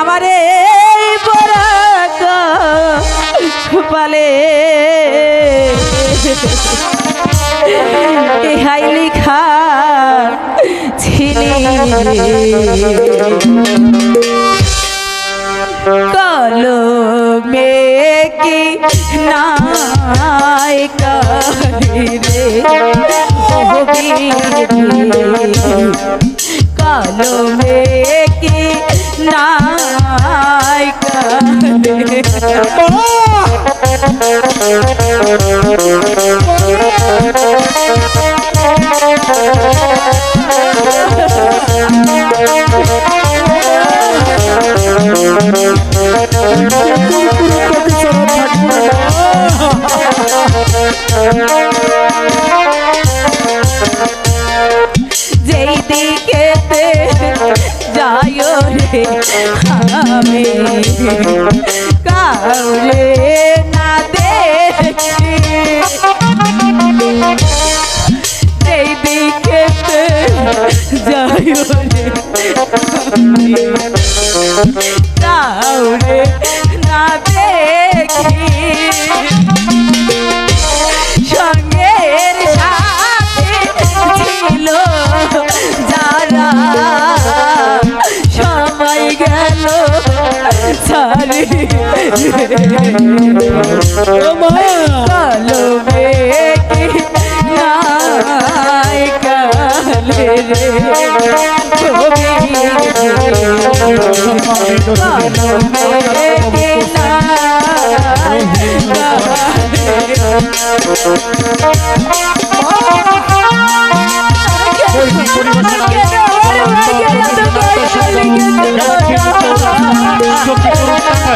আমারে এই পালে। ইহাই লিখা ছিল। কলো মে কি নাই কালো মে কালি যেই আমি কাউরে না দেখি। যেই যায় রে আমি কাউরে গেল সারি কালো মেঘে নাই কালে রে কালো মেঘে নাই এত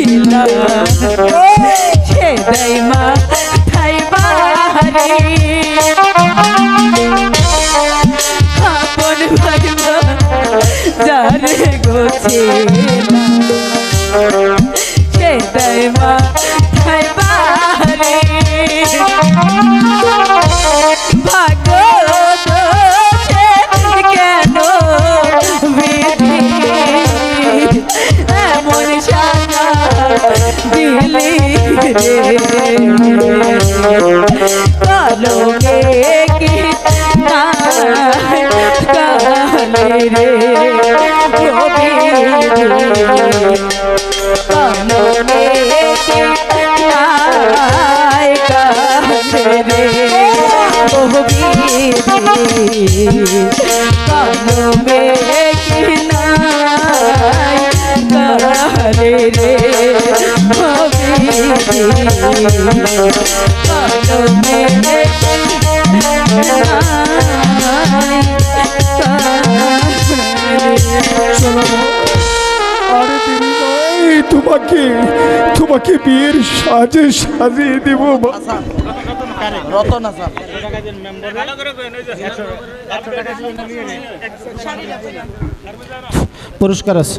ছিল সে দাইমা খাইবা রে আপন ভাইবা যারে গো দিলি। রে কলমে কি কালে রে রবি কলমে কি নাই কালে রে। রবি কলমে কি তোমাকে তোমাকে বিয়ের সাজে সাজিয়ে দেবো পুরস্কার আছে।